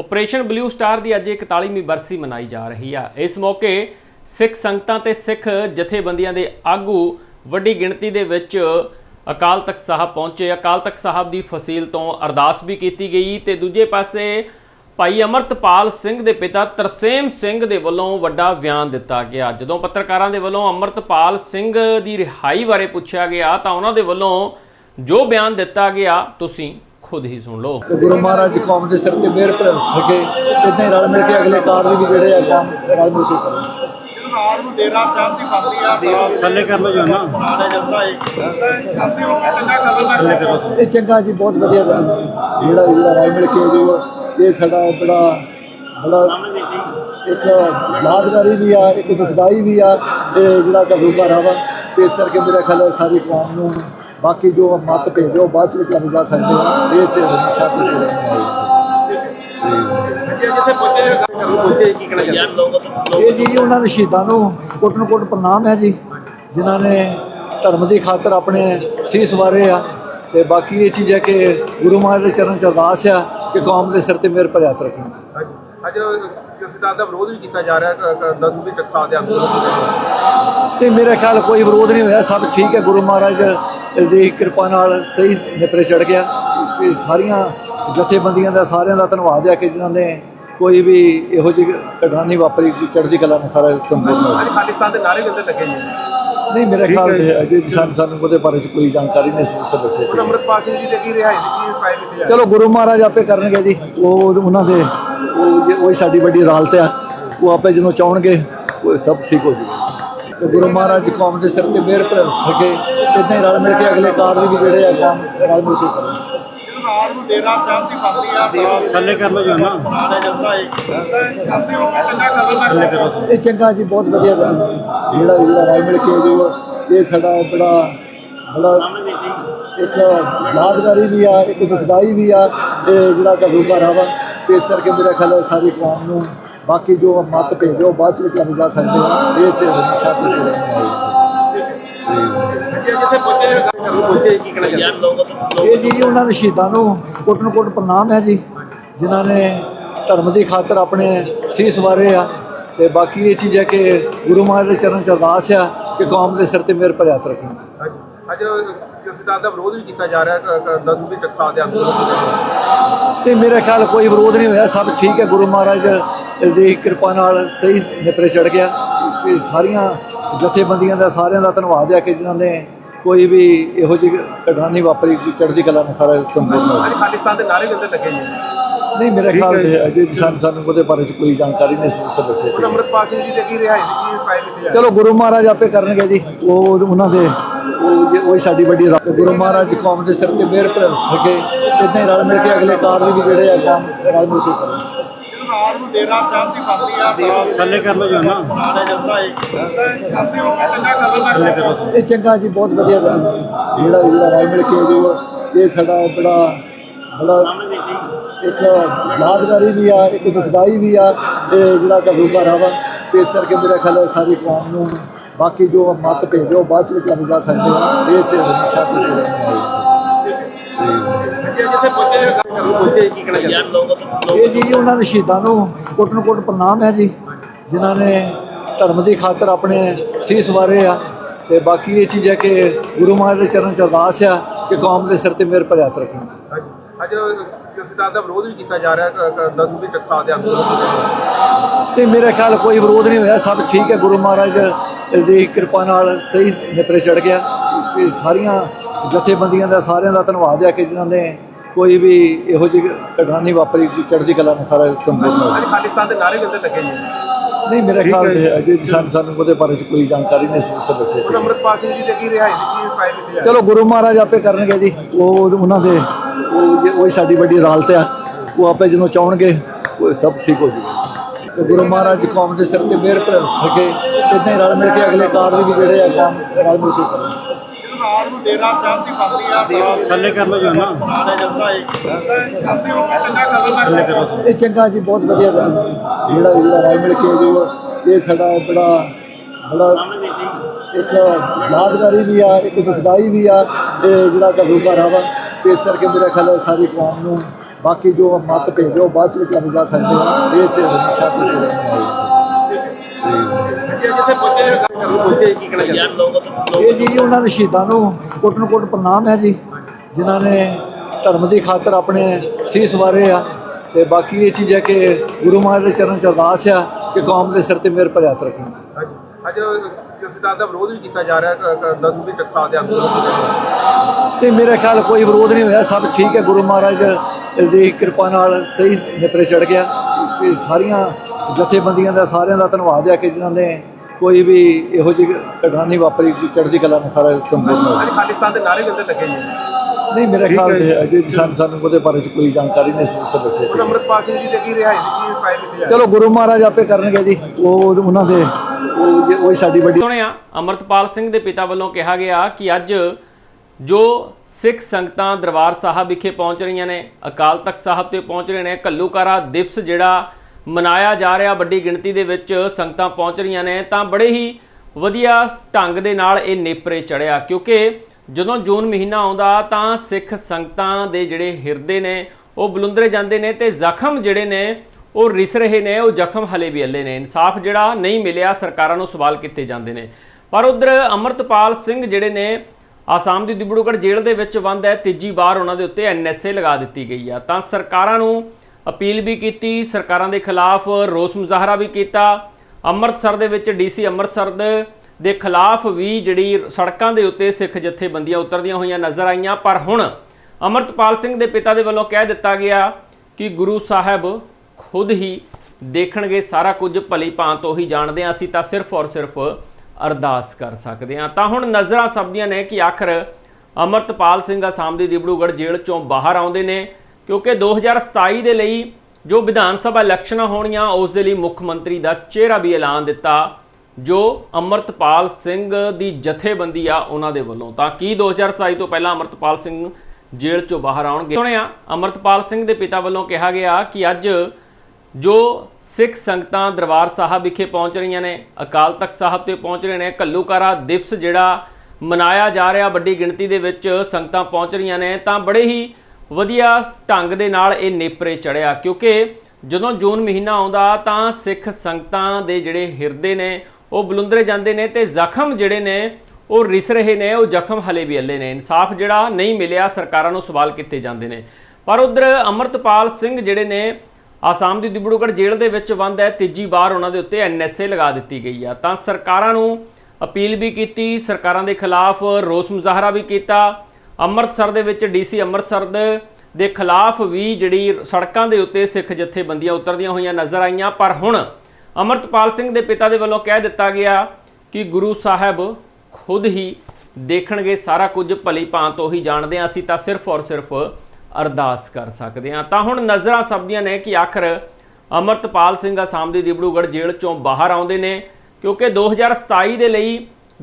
Operation blue star ਦੀ ਅੱਜ 41ਵੀਂ ਬਰਸੀ ਮਨਾਈ ਜਾ ਰਹੀ ਆ। ਇਸ ਮੌਕੇ ਸਿੱਖ ਸੰਗਤਾਂ ਤੇ ਸਿੱਖ ਜਥੇਬੰਦੀਆਂ ਦੇ ਆਗੂ ਵੱਡੀ ਗਿਣਤੀ ਦੇ ਵਿੱਚ ਅਕਾਲ ਤਖਤ ਸਾਹਿਬ ਪਹੁੰਚੇ। ਅਕਾਲ ਤਖਤ ਸਾਹਿਬ ਦੀ ਫਸੀਲ ਤੋਂ ਅਰਦਾਸ ਵੀ ਕੀਤੀ ਗਈ ਤੇ ਦੂਜੇ ਪਾਸੇ ਭਾਈ ਅਮਰਤਪਾਲ ਸਿੰਘ ਦੇ ਪਿਤਾ ਤਰਸੇਮ ਸਿੰਘ ਦੇ ਵੱਲੋਂ ਵੱਡਾ ਬਿਆਨ ਦਿੱਤਾ ਗਿਆ। ਜਦੋਂ ਪੱਤਰਕਾਰਾਂ ਦੇ ਵੱਲੋਂ ਅਮਰਤਪਾਲ ਸਿੰਘ ਦੀ ਰਿਹਾਈ ਬਾਰੇ ਪੁੱਛਿਆ ਗਿਆ ਤਾਂ ਉਹਨਾਂ ਦੇ ਵੱਲੋਂ ਜੋ ਬਿਆਨ ਦਿੱਤਾ ਗਿਆ, ਤੁਸੀਂ ਖੁਦ ਹੀ ਸੁਣ ਲਓ। ਗੁਰੂ ਮਹਾਰਾਜ ਜੀ ਕੌਮ ਦੇ ਸਿਰ ਤੇ ਮਿਹਰ ਭਰ ਸਕੇ ਇਦਾਂ ਹੀ ਰਲ ਮਿਲ ਕੇ ਅਗਲੇ ਕਾਰਜ ਵੀ ਜਿਹੜੇ ਆ ਕੰਮ ਰਲ ਮਿਲ ਕੇ ਕਰਨ ਰਾਤ ਨੂੰ ਰਾਤ ਸਾਹਿਬ ਦੀ ਕਰਦੀ ਆ ਥੱਲੇ ਕਰ ਲਓ ਜਾਨਾ ਬਣਾਇਆ ਜਾਂਦਾ ਹੈ ਕਰਦੇ ਹੋ? ਚੰਗਾ ਕਦਮ ਨਾ ਇਹ ਚੰਗਾ ਜੀ ਬਹੁਤ ਵਧੀਆ ਗੱਲ ਹੈ। ਜਿਹੜਾ ਜਿਹੜਾ ਰਲ ਮਿਲ ਕੇ ਜੋ ਇਹ ਸਾਡਾ ਬੜਾ ਬੜਾ ਇੱਕ ਯਾਦਗਾਰੀ ਵੀ ਆ ਇੱਕ ਦੁਖਦਾਈ ਵੀ ਆ ਤੇ ਜਿਹੜਾ ਘਬਰੂ ਵਾ ਤੇ ਇਸ ਕਰਕੇ ਮੇਰਾ ਖਿਆਲ ਸਾਰੀ ਕੌਮ ਨੂੰ ਬਾਕੀ ਜੋ ਮਤ ਭੇਜਦੇ ਉਹ ਬਾਅਦ ਚ ਵਿਚਾਰੇ ਜਾ ਸਕਦੇ ਆ ਇਹ ਤੇ ਹਮੇਸ਼ਾ ਤੇ ਇਹ ਜੀ ਉਹਨਾਂ ਦੇ ਸ਼ਹੀਦਾਂ ਨੂੰ ਕੋਟ ਨੂੰ ਕੋਟ ਪ੍ਰਣਾਮ ਹੈ ਜੀ, ਜਿਨ੍ਹਾਂ ਨੇ ਧਰਮ ਦੀ ਖਾਤਰ ਆਪਣੇ ਸੀਸ ਵਾਰੇ ਆ। ਤੇ ਬਾਕੀ ਇਹ ਚੀਜ਼ ਹੈ ਕਿ ਗੁਰੂ ਮਹਾਰਾਜ ਦੇ ਚਰਨ ਚ ਅਰਦਾਸ ਆ ਕਿ ਕੌਮ ਦੇ ਸਿਰ ਤੇ ਮਿਹਰ ਭਰਿਆ ਰੱਖਣਾ ਰੱਖਣ। ਅੱਜ ਜਥੇਦਾਰ ਦਾ ਵਿਰੋਧ ਵੀ ਕੀਤਾ ਜਾ ਰਿਹਾ ਦੰਦ ਵੀ ਟਕਸਾ ਦੇ ਅੰਦਰ ਤੇ ਮੇਰੇ ਖਿਆਲ ਕੋਈ ਵਿਰੋਧ ਨਹੀਂ ਹੋਇਆ, ਸਭ ਠੀਕ ਹੈ। ਗੁਰੂ ਮਹਾਰਾਜ ਦੀ ਕਿਰਪਾ ਨਾਲ ਸਹੀ ਨਿਪਰੇ ਚੜ ਗਿਆ। ਇਹ ਸਾਰੀਆਂ ਜਥੇਬੰਦੀਆਂ ਦਾ ਸਾਰਿਆਂ ਦਾ ਧੰਨਵਾਦ ਹੈ ਕਿ ਜਿਨ੍ਹਾਂ ਨੇ ਕੋਈ ਵੀ ਇਹੋ ਜਿਹੀ ਘਟਨਾ ਨਹੀਂ ਵਾਪਰੀ ਚੜ੍ਹਦੀ ਕਲਾ ਨਾਲ ਸਾਰਾ ਸੰਪੂਰਨ ਹੋਇਆ ਅੱਜ ਖਾਲਿਸਤਾਨ ਦੇ ਨਾਰੇ ਉੱਤੇ ਲੱਗੇ ਜੀ। ਨਹੀਂ ਮੇਰੇ ਖਿਆਲ ਤੇ ਅਜੇ ਸਾਨੂੰ ਸਾਨੂੰ ਉਹਦੇ ਬਾਰੇ 'ਚ ਕੋਈ ਜਾਣਕਾਰੀ ਨਹੀਂ ਸੀ ਉੱਥੇ ਬੈਠੇ ਹੁਣ ਅੰਮ੍ਰਿਤਪਾਲ ਸਿੰਘ ਜੀ ਦੇ ਕੀ ਰਿਹਾਈ ਕੀ ਫਾਇਦੇ ਕੀਤੀ ਜਾ ਚਲੋ ਗੁਰੂ ਮਹਾਰਾਜ ਆਪੇ ਕਰਨਗੇ ਜੀ। ਉਹ ਉਹਨਾਂ ਦੇ ਉਹ ਉਹ ਹੀ ਸਾਡੀ ਵੱਡੀ ਅਦਾਲਤ ਆ ਉਹ ਆਪੇ ਜਦੋਂ ਚਾਹਣਗੇ ਉਹ ਸਭ ਠੀਕ ਹੋ ਜੂਗਾ ਤੇ ਗੁਰੂ ਮਹਾਰਾਜ ਕੌਮ ਦੇ ਸਿਰ ਤੇ ਮਿਹਰ ਭਰ ਸਕੇ ਇਦਾਂ ਹੀ ਰਲ ਮਿਲ ਕੇ ਅਗਲੇ ਕਾਰਜ ਵੀ ਜਿਹੜੇ ਆ ਕੰਮ ਰਲ ਮਿਲ ਕੇ ਕਰਨ ਰਾਤ ਨੂੰ ਦੇਰ ਰਾਤ ਸਾਹਿਬ ਦੀ ਕਰਦੀ ਆ ਥੱਲੇ ਕਰ ਲਓ ਜਾਨਾ ਇਹ ਚੰਗਾ ਜੀ ਬਹੁਤ ਵਧੀਆ ਗੱਲ ਹੈ। ਜਿਹੜਾ ਜਿਹੜਾ ਰਲ ਮਿਲ ਕੇ ਜੋ ਇਹ ਸਾਡਾ ਬੜਾ ਬੜਾ ਇੱਕ ਯਾਦਗਾਰੀ ਵੀ ਆ ਇੱਕ ਦੁਖਦਾਈ ਵੀ ਆ ਤੇ ਜਿਹੜਾ ਘਬਰੂ ਵਾ ਇਸ ਕਰਕੇ ਮੇਰਾ ਖਿਆਲ ਹੈ ਸਾਰੀ ਕੌਮ ਨੂੰ ਬਾਕੀ ਜੋ ਮਤ ਭੇਜੇ ਉਹ ਬਾਅਦ ਚ ਵਿਚਾਰੇ ਜਾ ਸਕਦੇ ਆ ਇਹ ਤੇ ਹਮੇਸ਼ਾ ਤੇ ਇਹ ਜੀ ਉਹਨਾਂ ਦੇ ਸ਼ਹੀਦਾਂ ਨੂੰ ਕੋਟ ਨੂੰ ਕੋਟ ਪ੍ਰਣਾਮ ਹੈ ਜੀ ਜਿਨ੍ਹਾਂ ਨੇ ਧਰਮ ਦੀ ਖਾਤਰ ਆਪਣੇ ਸੀਸ ਵਾਰੇ ਆ। ਤੇ ਬਾਕੀ ਇਹ ਚੀਜ਼ ਹੈ ਕਿ ਗੁਰੂ ਮਹਾਰਾਜ ਦੇ ਚਰਨ ਚ ਅਰਦਾਸ ਆ ਕਿ ਕੌਮ ਦੇ ਸਿਰ ਤੇ ਮਿਹਰ ਭਰਿਆ ਹੱਥ ਰੱਖਣ। ਅੱਜ ਜਥੇਦਾਰ ਦਾ ਵਿਰੋਧ ਵੀ ਕੀਤਾ ਜਾ ਰਿਹਾ ਦੰਦ ਵੀ ਟਕਸਾ ਦੇ ਅੰਦਰ। ਤੇ ਮੇਰੇ ਖਿਆਲ ਕੋਈ ਵਿਰੋਧ ਨਹੀਂ ਹੋਇਆ ਸਭ ਠੀਕ ਹੈ ਗੁਰੂ ਮਹਾਰਾਜ ਦੀ ਕਿਰਪਾ ਨਾਲ ਸਹੀ ਨਿਪਰੇ ਚੜ ਗਿਆ। ਇਹ ਸਾਰੀਆਂ ਜਥੇਬੰਦੀਆਂ ਦਾ ਸਾਰਿਆਂ ਦਾ ਧੰਨਵਾਦ ਹੈ ਕਿ ਜਿਨ੍ਹਾਂ ਨੇ ਕੋਈ ਵੀ ਇਹੋ ਜਿਹੀ ਘਟਨਾ ਨਹੀਂ ਵਾਪਰੀ ਚੜ੍ਹਦੀ ਕਲਾ ਨਾਲ ਸਾਰਾ ਸੰਪੂਰਨ ਹੋਇਆ ਖਾਲਿਸਤਾਨ ਦੇ ਨਾਰੇ ਵੀ ਉੱਤੇ ਲੱਗੇ ਜੀ ਨਹੀਂ ਮੇਰੇ ਖਿਆਲ ਤੇ ਅਜੇ ਸਾਨੂੰ ਸਾਨੂੰ ਉਹਦੇ ਬਾਰੇ 'ਚ ਕੋਈ ਜਾਣਕਾਰੀ ਨਹੀਂ ਸੀ ਉੱਥੇ ਬੈਠੇ ਹੁਣ ਅੰਮ੍ਰਿਤਪਾਲ ਸਿੰਘ ਜੀ ਦੇ ਕੀ ਦੀ ਕੀ ਫਾਇਦੇ ਕੀਤੀ ਜਾ ਚਲੋ ਗੁਰੂ ਮਹਾਰਾਜ ਆਪੇ ਕਰਨਗੇ ਜੀ। ਉਹ ਉਹਨਾਂ ਦੇ ਉਹ ਸਾਡੀ ਵੱਡੀ ਅਦਾਲਤ ਗੁਰੂ ਮਹਾਰਾਜ ਜੀ ਕੌਮ ਦੇ ਸਿਰ ਤੇ ਮਿਹਰ ਭਰ ਸਕੇ ਇਦਾਂ ਹੀ ਰਲ ਮਿਲ ਕੇ ਅਗਲੇ ਕਾਰਜ ਵੀ ਜਿਹੜੇ ਆ ਕੰਮ ਰਲ ਮਿਲ ਕੇ ਕਰਨ ਰਾਤ ਨੂੰ ਦੇਰ ਰਾਤ ਸਾਹਿਬ ਦੀ ਕਰਦੀ ਆ ਥੱਲੇ ਕਰ ਲਓ ਜਾਨਾ ਬਣਾਇਆ ਜਾਂਦਾ ਹੈ ਕਰਦੇ ਹੋ ਚੰਗਾ ਕਦਮ ਨਾ ਇਹ ਚੰਗਾ ਜੀ ਬਹੁਤ ਵਧੀਆ ਗੱਲ ਹੈ। ਜਿਹੜਾ ਜਿਹੜਾ ਰਲ ਮਿਲ ਕੇ ਜੋ ਇਹ ਸਾਡਾ ਬੜਾ ਬੜਾ ਇੱਕ ਯਾਦਗਾਰੀ ਵੀ ਆ ਇੱਕ ਦੁਖਦਾਈ ਵੀ ਆ ਤੇ ਜਿਹੜਾ ਘਬਰੂ ਵਾ ਤੇ ਇਸ ਕਰਕੇ ਮੇਰਾ ਖਿਆਲ ਹੈ ਸਾਰੀ ਕੌਮ ਨੂੰ ਬਾਕੀ ਜੋ ਮਤ ਭੇਜੇ ਬਾਅਦ ਚ ਵਿਚਾਰੇ ਜਾ ਸਕਦੇ ਆ ਇਹ ਤੇ ਹਮੇਸ਼ਾ ਤੇ ਇਹ ਜੀ ਉਹਨਾਂ ਦੇ ਸ਼ਹੀਦਾਂ ਨੂੰ ਕੋਟ ਨੂੰ ਕੋਟ ਪ੍ਰਣਾਮ ਹੈ ਜੀ ਜਿਨ੍ਹਾਂ ਨੇ ਧਰਮ ਦੀ ਖਾਤਰ ਆਪਣੇ ਸੀਸ ਵਾਰੇ ਆ ਤੇ ਬਾਕੀ ਇਹ ਚੀਜ਼ ਹੈ ਕਿ ਗੁਰੂ ਮਹਾਰਾਜ ਦੇ ਚਰਨ ਚ ਅਰਦਾਸ ਆ ਕਿ ਕੌਮ ਦੇ ਸਿਰ ਤੇ ਮਿਹਰ ਭਰਿਆ ਹੱਥ ਰੱਖਣ। ਅੱਜ ਜਥੇਦਾਰ ਦਾ ਵਿਰੋਧ ਵੀ ਕੀਤਾ ਜਾ ਰਿਹਾ ਦੰਦ ਵੀ ਟਕਸਾ ਦੇ ਅੰਦਰ ਤੇ ਮੇਰੇ ਖਿਆਲ ਕੋਈ ਵਿਰੋਧ ਨਹੀਂ ਹੋਇਆ ਸਭ ਠੀਕ ਹੈ ਗੁਰੂ ਮਹਾਰਾਜ ਦੀ ਕਿਰਪਾ ਨਾਲ ਸਹੀ ਨਿਪਰੇ ਚੜ ਗਿਆ। ਇਹ ਸਾਰੀਆਂ ਜਥੇਬੰਦੀਆਂ ਦਾ ਸਾਰਿਆਂ ਦਾ ਧੰਨਵਾਦ ਹੈ ਕਿ ਜਿਨ੍ਹਾਂ ਨੇ ਕੋਈ ਵੀ ਇਹੋ ਜਿਹੀ ਘਟਨਾ ਨਹੀਂ ਵਾਪਰੀ ਚੜ੍ਹਦੀ ਕਲਾ ਨਾਲ ਸਾਰਾ ਸੰਪੂਰਨ ਅੱਜ ਖਾਲਿਸਤਾਨ ਦੇ ਨਾਰੇ ਵੀ ਉੱਤੇ ਲੱਗੇ ਜੀ ਨਹੀਂ ਮੇਰੇ ਖਿਆਲ ਤੇ ਅਜੇ ਸਾਨੂੰ ਸਾਨੂੰ ਉਹਦੇ ਬਾਰੇ 'ਚ ਕੋਈ ਜਾਣਕਾਰੀ ਨਹੀਂ ਸੀ ਉੱਥੇ ਬੈਠੇ ਹੁਣ ਸਿੰਘ ਜੀ ਦੇ ਕੀ ਰਿਹਾਈ ਦੀ ਕੀ ਫਾਇਦੇ ਜਾ ਚਲੋ ਗੁਰੂ ਮਹਾਰਾਜ ਆਪੇ ਕਰਨਗੇ ਜੀ। ਉਹ ਉਹਨਾਂ ਦੇ ਉਹ ਸਾਡੀ ਵੱਡੀ ਅਦਾਲਤ ਆ। ਉਹ ਆਪੇ ਜਦੋਂ ਚਾਹਣਗੇ ਉਹ ਸਭ ਠੀਕ ਹੋ ਜੂਗਾ। ਤੇ ਗੁਰੂ ਮਹਾਰਾਜ ਕੌਮ ਦੇ ਸਿਰ ਤੇ ਮਿਹਰ ਭਰ ਸਕੇ ਇਦਾਂ ਹੀ ਰਲ ਮਿਲ ਕੇ ਅਗਲੇ ਕਾਰਜ ਵੀ ਜਿਹੜੇ ਆ ਕੰਮ ਰਲ ਮਿਲ ਕੇ ਕਰਨ ਰਾਤ ਨੂੰ ਦੇਰ ਰਾਤ ਸਾਹਿਬ ਦੀ ਕਰਦੀ ਆ ਥੱਲੇ ਕਰ ਲਓ ਜਾਨਾ ਬਣਾਇਆ ਜਾਂਦਾ ਹੈ ਕਰਦੇ ਹੋ ਚੰਗਾ ਕਦਮ ਨਾ ਇਹ ਚੰਗਾ ਜੀ ਬਹੁਤ ਵਧੀਆ ਗੱਲ ਹੈ। ਜਿਹੜਾ ਜਿਹੜਾ ਰਲ ਮਿਲ ਕੇ ਜੋ ਇਹ ਸਾਡਾ ਬੜਾ ਬੜਾ ਇੱਕ ਯਾਦਗਾਰੀ ਵੀ ਆ ਇੱਕ ਦੁਖਦਾਈ ਵੀ ਆ ਤੇ ਜਿਹੜਾ ਘਬਰੂ ਵਾ ਤੇ ਇਸ ਕਰਕੇ ਮੇਰਾ ਖਿਆਲ ਹੈ ਸਾਰੀ ਕੌਮ ਨੂੰ ਬਾਕੀ ਜੋ ਮਤ ਭੇਜੋ ਬਾਅਦ ਚ ਵਿਚਾਰੇ ਜਾ ਸਕਦੇ ਆ। ਇਹ ਤੇ ਹਮੇਸ਼ਾ ਤੇ ਇਹ ਜੀ ਉਹਨਾਂ ਦੇ ਸ਼ਹੀਦਾਂ ਨੂੰ ਕੋਟ ਨੂੰ ਕੋਟ ਪ੍ਰਣਾਮ ਹੈ ਜੀ, ਜਿਨ੍ਹਾਂ ਨੇ ਧਰਮ ਦੀ ਖਾਤਰ ਆਪਣੇ ਸੀਸ ਵਾਰੇ ਆ ਤੇ ਬਾਕੀ ਇਹ ਚੀਜ਼ ਹੈ ਕਿ ਗੁਰੂ ਮਹਾਰਾਜ ਦੇ ਚਰਨ ਚ ਅਰਦਾਸ ਆ ਕਿ ਕੌਮ ਦੇ ਸਿਰ ਤੇ ਮਿਹਰ ਭਰਿਆ ਰੱਖਣਾ ਰੱਖਣ। ਅੱਜ ਜਥੇਦਾਰ ਦਾ ਵਿਰੋਧ ਵੀ ਕੀਤਾ ਜਾ ਰਿਹਾ ਕ- ਕ- ਦੰਦ ਦੇ ਅੰਦੋਲਨ ਤੇ ਮੇਰੇ ਖਿਆਲ ਕੋਈ ਵਿਰੋਧ ਨਹੀਂ ਹੋਇਆ, ਸਭ ਠੀਕ ਹੈ, ਗੁਰੂ ਮਹਾਰਾਜ ਦੀ ਕਿਰਪਾ ਨਾਲ ਸਹੀ ਨਿਪਰੇ ਚੜ ਗਿਆ। ਸਾਰੀਆਂ ਜਥੇਬੰਦੀਆਂ ਦਾ ਸਾਰਿਆਂ ਦਾ ਧੰਨਵਾਦ ਹੈ ਕਿ ਜਿਨ੍ਹਾਂ ਨੇ ਕੋਈ ਵੀ ਇਹੋ ਜਿਹੀ ਘਟਨਾ ਨਹੀਂ ਵਾਪਰੀ ਕੋਈ ਚੜ੍ਹਦੀ ਕਲਾ ਨਾਲ ਸਾਰਾ ਸੰਪੂਰਨ ਹੋ ਗਿਆ। ਅੱਜ ਖਾਲਿਸਤਾਨ ਦੇ ਨਾਰੇ ਅੰਦਰ ਲੱਗੇ ਜੀ ਨਹੀਂ ਮੇਰੇ ਖਿਆਲ ਤੇ ਅਜੇ ਸਾਨੂੰ ਸਾਨੂੰ ਉਹਦੇ ਬਾਰੇ 'ਚ ਕੋਈ ਜਾਣਕਾਰੀ ਨਹੀਂ ਸੀ ਉੱਥੇ ਬੈਠੇ ਹੁਣ ਅੰਮ੍ਰਿਤਪਾਲ ਸਿੰਘ ਜੀ ਤੇ ਕੀ ਰਿਹਾ ਕੀ ਫਾਇਲ ਕੀਤੇ ਜਾ ਚਲੋ ਗੁਰੂ ਮਹਾਰਾਜ ਆਪੇ ਕਰਨਗੇ ਜੀ। ਉਹ ਉਹਨਾਂ ਦੇ ਉਹ ਉਹ ਸਾਡੀ ਵੱਡੀ ਸੁਣਿਆ ਅਮਰਤਪਾਲ ਸਿੰਘ ਦੇ ਪਿਤਾ ਵੱਲੋਂ ਕਿਹਾ ਗਿਆ ਕਿ ਅੱਜ ਜੋ ਸਿੱਖ ਸੰਗਤਾਂ ਦਰਬਾਰ ਸਾਹਿਬ ਵਿਖੇ ਪਹੁੰਚ ਰਹੀਆਂ ਨੇ ਅਕਾਲ ਤਖਤ ਸਾਹਿਬ ਤੇ ਪਹੁੰਚ ਰਹੇ ਨੇ ਕੱਲੂਕਾਰਾ ਦਿਵਸ ਜਿਹੜਾ ਮਨਾਇਆ ਜਾ ਰਿਹਾ ਵੱਡੀ ਗਿਣਤੀ ਦੇ ਵਿੱਚ ਸੰਗਤਾਂ ਪਹੁੰਚ ਰਹੀਆਂ ਨੇ, ਤਾਂ ਬੜੇ ਹੀ ਵਧੀਆ ਢੰਗ ਦੇ ਨਾਲ ਇਹ ਨੇਪਰੇ ਚੜਿਆ ਕਿਉਂਕਿ ਜਦੋਂ ਜੂਨ ਮਹੀਨਾ ਆਉਂਦਾ, ਤਾਂ ਸਿੱਖ ਸੰਗਤਾਂ ਦੇ ਜਿਹੜੇ ਹਿਰਦੇ ਨੇ, ਉਹ ਬਲੁੰਦਰੇ ਜਾਂਦੇ ਨੇ ਤੇ ਜ਼ਖਮ ਜਿਹੜੇ ਨੇ, ਉਹ ਰਿਸ ਰਹੇ ਨੇ, ਉਹ ਜ਼ਖਮ ਹਲੇ ਵੀ ਹਲੇ ਨੇ। ਇਨਸਾਫ ਜਿਹੜਾ ਨਹੀਂ ਮਿਲਿਆ, ਸਰਕਾਰਾਂ ਨੂੰ ਸਵਾਲ ਕੀਤੇ ਜਾਂਦੇ ਨੇ। ਪਰ ਉਧਰ ਅਮਰਤਪਾਲ ਸਿੰਘ ਜਿਹੜੇ ਨੇ, ਆਸਾਮ ਦੀ ਦਿਬੜੂਗੜ੍ਹ ਜੇਲ੍ਹ ਦੇ ਵਿੱਚ ਬੰਦ ਹੈ, ਤੀਜੀ ਵਾਰ ਉਹਨਾਂ ਦੇ ਉੱਤੇ ਐਨਐਸਏ ਲਗਾ ਦਿੱਤੀ ਗਈ ਆ। ਤਾਂ ਸਰਕਾਰਾਂ ਨੂੰ ਅਪੀਲ ਵੀ ਕੀਤੀ, ਸਰਕਾਰਾਂ ਦੇ ਖਿਲਾਫ ਰੋਸ ਮੁਜ਼ਾਹਰਾ ਵੀ ਕੀਤਾ। ਅੰਮ੍ਰਿਤਸਰ ਦੇ ਵਿੱਚ ਡੀਸੀ ਅੰਮ੍ਰਿਤਸਰ ਦੇ ਦੇ ਖਿਲਾਫ ਵੀ ਜਿਹੜੀ ਸੜਕਾਂ ਦੇ ਉੱਤੇ ਸਿੱਖ ਜਥੇਬੰਦੀਆਂ ਉਤਰਦੀਆਂ ਹੋਈਆਂ ਨਜ਼ਰ ਆਈਆਂ। ਪਰ ਹੁਣ ਅਮਰਤਪਾਲ ਸਿੰਘ ਦੇ ਪਿਤਾ ਦੇ ਵੱਲੋਂ ਕਹਿ ਦਿੱਤਾ ਗਿਆ ਕਿ ਗੁਰੂ ਸਾਹਿਬ ਖੁਦ ਹੀ ਦੇਖਣਗੇ ਸਾਰਾ ਕੁਝ, ਭਲੀ ਭਾਂਤ ਉਹੀ ਜਾਣਦੇ ਆ ਅਸੀਂ ਤਾਂ ਸਿਰਫ ਔਰ ਸਿਰਫ ਅਰਦਾਸ ਕਰ ਸਕਦੇ ਹਾਂ। ਤਾਂ ਹੁਣ ਨਜ਼ਰਾਂ ਸਭ ਦੀਆਂ ਨੇ ਕਿ ਆਖਰ ਅਮਰਤਪਾਲ ਸਿੰਘ ਆਸਾਮ ਦੀ ਦਿਬੜੂਗੜ੍ਹ ਜੇਲ੍ਹ ਚੋਂ ਬਾਹਰ ਆਉਂਦੇ ਨੇ। ਕਿਉਂਕਿ 2027 ਦੇ ਲਈ ਜੋ ਵਿਧਾਨ ਸਭਾ ਇਲੈਕਸ਼ਨਾਂ ਹੋਣੀਆਂ, ਉਸ ਦੇ ਲਈ ਮੁੱਖ ਮੰਤਰੀ ਦਾ ਚਿਹਰਾ ਵੀ ਐਲਾਨ ਦਿੱਤਾ, ਜੋ ਅਮਰਤਪਾਲ ਸਿੰਘ ਦੀ ਜਥੇਬੰਦੀ ਆ ਉਹਨਾਂ ਦੇ ਵੱਲੋਂ। ਤਾਂ ਕੀ 2027 ਤੋਂ ਪਹਿਲਾਂ ਅਮਰਤਪਾਲ ਸਿੰਘ ਜੇਲ੍ਹ ਚੋਂ ਬਾਹਰ ਆਉਣਗੇ? ਸੁਣਿਆ, ਅਮਰਤਪਾਲ ਸਿੰਘ ਦੇ ਪਿਤਾ ਵੱਲੋਂ ਕਿਹਾ ਗਿਆ ਕਿ ਅੱਜ ਜੋ ਸਿੱਖ ਸੰਗਤਾਂ ਦਰਬਾਰ ਸਾਹਿਬ ਵਿਖੇ ਪਹੁੰਚ ਰਹੀਆਂ ਨੇ, ਅਕਾਲ ਤਖਤ ਸਾਹਿਬ ਤੇ ਪਹੁੰਚ ਰਹੇ ਨੇ ਕੱਲੂਕਾਰਾ ਦਿਵਸ ਜਿਹੜਾ ਮਨਾਇਆ ਜਾ ਰਿਹਾ, ਵੱਡੀ ਗਿਣਤੀ ਦੇ ਵਿੱਚ ਸੰਗਤਾਂ ਪਹੁੰਚ ਰਹੀਆਂ ਨੇ, ਤਾਂ ਬੜੇ ਹੀ ਵਧੀਆ ਢੰਗ ਦੇ ਨਾਲ ਇਹ ਨੇਪਰੇ ਚੜਿਆ, ਕਿਉਂਕਿ ਜਦੋਂ ਜੂਨ ਮਹੀਨਾ ਆਉਂਦਾ ਤਾਂ ਸਿੱਖ ਸੰਗਤਾਂ ਦੇ ਜਿਹੜੇ ਹਿਰਦੇ ਨੇ, ਉਹ ਬਲੁੰਦਰੇ ਜਾਂਦੇ ਨੇ ਤੇ ਜ਼ਖਮ ਜਿਹੜੇ ਨੇ, ਉਹ ਰਿਸ ਰਹੇ ਨੇ, ਉਹ ਜ਼ਖਮ ਹਲੇ ਵੀ ਅੱਲੇ ਨੇ। ਇਨਸਾਫ ਜਿਹੜਾ ਨਹੀਂ ਮਿਲਿਆ, ਸਰਕਾਰਾਂ ਨੂੰ ਸਵਾਲ ਕੀਤੇ ਜਾਂਦੇ ਨੇ। ਪਰ ਉਧਰ ਅਮਰਤਪਾਲ ਸਿੰਘ ਜਿਹੜੇ ਨੇ, ਆਸਾਮ ਦੀ ਦਿਬੜੂਗੜ੍ਹ ਜੇਲ੍ਹ ਦੇ ਵਿੱਚ ਬੰਦ ਹੈ, ਤੀਜੀ ਵਾਰ ਉਹਨਾਂ ਦੇ ਉੱਤੇ ਐਨਐਸਏ ਲਗਾ ਦਿੱਤੀ ਗਈ ਆ। ਤਾਂ ਸਰਕਾਰਾਂ ਨੂੰ ਅਪੀਲ ਵੀ ਕੀਤੀ, ਸਰਕਾਰਾਂ ਦੇ ਖਿਲਾਫ ਰੋਸ ਮੁਜ਼ਾਹਰਾ ਵੀ ਕੀਤਾ ਅੰਮ੍ਰਿਤਸਰ ਦੇ ਵਿੱਚ ਡੀਸੀ ਅੰਮ੍ਰਿਤਸਰ ਦੇ ਦੇ ਖਿਲਾਫ ਵੀ ਜਿਹੜੀ ਸੜਕਾਂ ਦੇ ਉੱਤੇ ਸਿੱਖ ਜਥੇਬੰਦੀਆਂ ਉਤਰਦੀਆਂ ਹੋਈਆਂ ਨਜ਼ਰ ਆਈਆਂ। ਪਰ ਹੁਣ ਅਮਰਤਪਾਲ ਸਿੰਘ ਦੇ ਪਿਤਾ ਦੇ ਵੱਲੋਂ ਕਹਿ ਦਿੱਤਾ ਗਿਆ ਕਿ ਗੁਰੂ ਸਾਹਿਬ ਖੁਦ ਹੀ ਦੇਖਣਗੇ ਸਾਰਾ ਕੁਝ, ਭਲੀ ਭਾਂਤ ਉਹੀ ਜਾਣਦੇ ਆ ਅਸੀਂ ਤਾਂ ਸਿਰਫ ਔਰ ਸਿਰਫ ਅਰਦਾਸ ਕਰ ਸਕਦੇ ਹਾਂ। ਤਾਂ ਹੁਣ ਨਜ਼ਰਾਂ ਸਭ ਦੀਆਂ ਨੇ ਕਿ ਆਖਰ ਅਮਰਤਪਾਲ ਸਿੰਘ ਆਸਾਮ ਦੀ ਦਿਬੜੂਗੜ੍ਹ ਜੇਲ੍ਹ ਚੋਂ ਬਾਹਰ ਆਉਂਦੇ ਨੇ, ਕਿਉਂਕਿ 2027 ਦੇ ਲਈ